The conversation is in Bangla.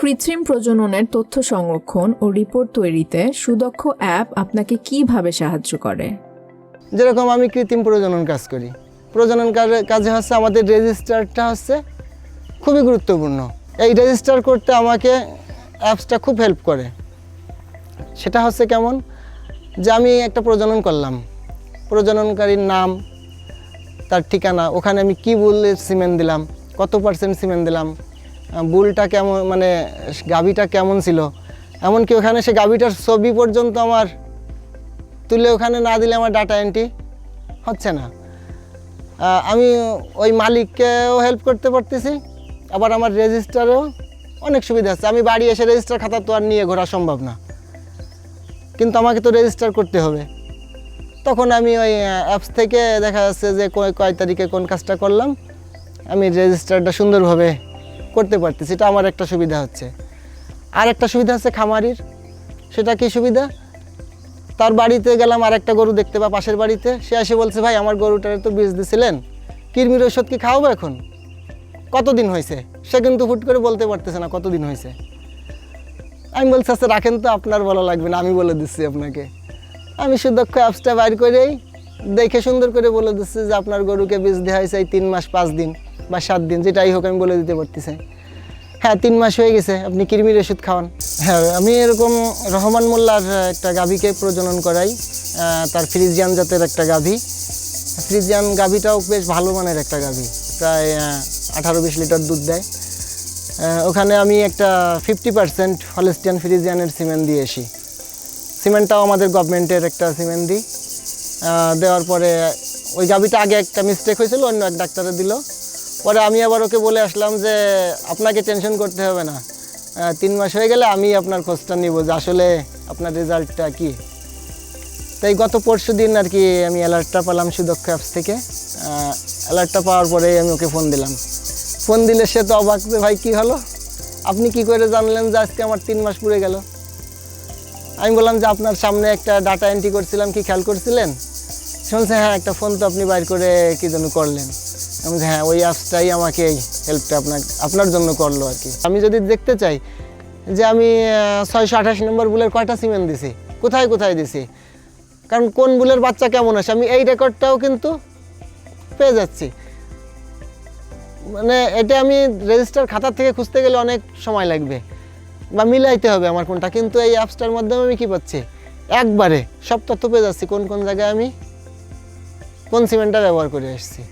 কৃত্রিম প্রজননের তথ্য সংরক্ষণ ও রিপোর্ট তৈরিতে সুদক্ষ অ্যাপ আপনাকে কীভাবে সাহায্য করে? যেরকম আমি কৃত্রিম প্রজনন কাজ করি। প্রজনন কাজে- হচ্ছে আমাদের রেজিস্টারটা হচ্ছে খুবই গুরুত্বপূর্ণ। এই রেজিস্টার করতে আমাকে অ্যাপসটা খুব হেল্প করে। সেটা হচ্ছে কেমন? যে আমি একটা প্রজনন করলাম। প্রজননকারীর নাম, তার ঠিকানা, ওখানে আমি কি বললে সিমেন্ট দিলাম, কত পার্সেন্ট সিমেন্ট দিলাম বুলটা কেমন মানে গাভিটা কেমন ছিল? এমনকি ওখানে সে গাভিটার ছবি পর্যন্ত আমার তুলে ওখানে না দিলে আমার ডাটা এন্ট্রি হচ্ছে না। আমি ওই মালিককেও হেল্প করতে পারতেছি, আবার আমার রেজিস্টারেও অনেক সুবিধা আছে। আমি বাড়ি এসে রেজিস্টার খাতা তো আর নিয়ে ঘোরা সম্ভব না। কিন্তু আমাকে তো রেজিস্টার করতে হবে। তখন আমি ওই অ্যাপস থেকে দেখা যাচ্ছে যে কয় কয় তারিখে কোন কাজটা করলাম। আমি রেজিস্টারটা সুন্দরভাবে করতে পারতেছি, এটা আমার একটা সুবিধা হচ্ছে। আর একটা সুবিধা আছে খামারির, সেটা কি সুবিধা? তার বাড়িতে গেলাম, আর একটা গরু দেখতে বা পাশের বাড়িতে। সে এসে বলছে, ভাই, আমার গরুটারে তো বীজ দিছিলেন, কৃমির ওষুধ কি খাওয়াবো এখন? কতদিন হয়েছে? সে কিন্তু হুট করে বলতে পারতেছে না কতদিন হয়েছে। আমি বলছি আচ্ছা রাখেন তো, আপনার বলা লাগবে না, আমি বলে দিচ্ছি আপনাকে। আমি সুদক্ষ অ্যাপসটা বাইর করেই দেখে সুন্দর করে বলে দিচ্ছে যে আপনার গরুকে বীজ দেওয়া হয়েছে তিন মাস, পাঁচ দিন বা সাত দিন, যেটাই হোক আমি বলে দিতে পারতেছি। হ্যাঁ তিন মাস হয়ে গেছে, আপনি কৃমির ওষুধ খাওয়ান। হ্যাঁ আমি এরকম রহমান মোল্লার একটা গাভীকে প্রজনন করাই তার ফ্রিজিয়ান জাতের একটা গাভী। ফ্রিজিয়ান গাভীটাও বেশ ভালো মানের একটা গাভী, প্রায় আঠারো বিশ লিটার দুধ দেয়। ওখানে আমি একটা ফিফটি পার্সেন্ট হলেস্টিয়ান ফ্রিজিয়ানের সিমেন্ট দিয়ে আসি। সিমেন্টটাও আমাদের গভর্নমেন্টের একটা সিমেন্ট দিই। দেওয়ার পরে ওই গাভিটা আগে একটা মিস্টেক হয়েছিল, অন্য এক ডাক্তারে দিল। পরে আমি আবার ওকে বলে আসলাম যে, আপনাকে টেনশন করতে হবে না। তিন মাস হয়ে গেলে আমি আপনার খোঁজটা নিব যে আসলে আপনার রেজাল্টটা কি। তাই গত পরশু দিন আর কি আমি অ্যালার্টটা পেলাম সুদক্ষ অ্যাপস থেকে। অ্যালার্টটা পাওয়ার পরেই আমি ওকে ফোন দিলাম। ফোন দিলে সে তো অবাক যে, ভাই, কী হলো? আপনি কি করে জানলেন যে আজকে আমার তিন মাস পুড়ে গেল? আমি বললাম যে, আপনার সামনে একটা ডাটা এন্ট্রি করছিলাম, কি খেয়াল করছিলেন? শুনছে হ্যাঁ একটা ফোন তো আপনি বাইর করে কি জন্য করলেন। আমি হ্যাঁ ওই অ্যাপসটাই আমাকে এই হেল্পটা আপনার আপনার জন্য করল আর কি। আমি যদি দেখতে চাই যে আমি ছয়শো আঠাশ নম্বর বুলের কয়টা সিমেন্ট দিছি, কোথায় কোথায় দিছি, কারণ কোন বুলের বাচ্চা কেমন আসে আমি এই রেকর্ডটাও কিন্তু পেয়ে যাচ্ছি। মানে এটা আমি রেজিস্টার খাতা থেকে খুঁজতে গেলে অনেক সময় লাগবে, বা মিলাইতে হবে আমার কোনটা, কিন্তু এই অ্যাপসটার মাধ্যমে আমি কী পাচ্ছি? একবারে সব তথ্য পেয়ে যাচ্ছি, কোন কোন জায়গায় আমি কোন সিমেন্টটা ব্যবহার করে এসেছি